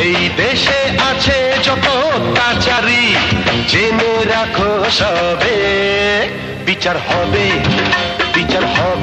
এই দেশে আছে যত অত্যাচারী জেনে রাখো সবে বিচার হবে বিচার হবে।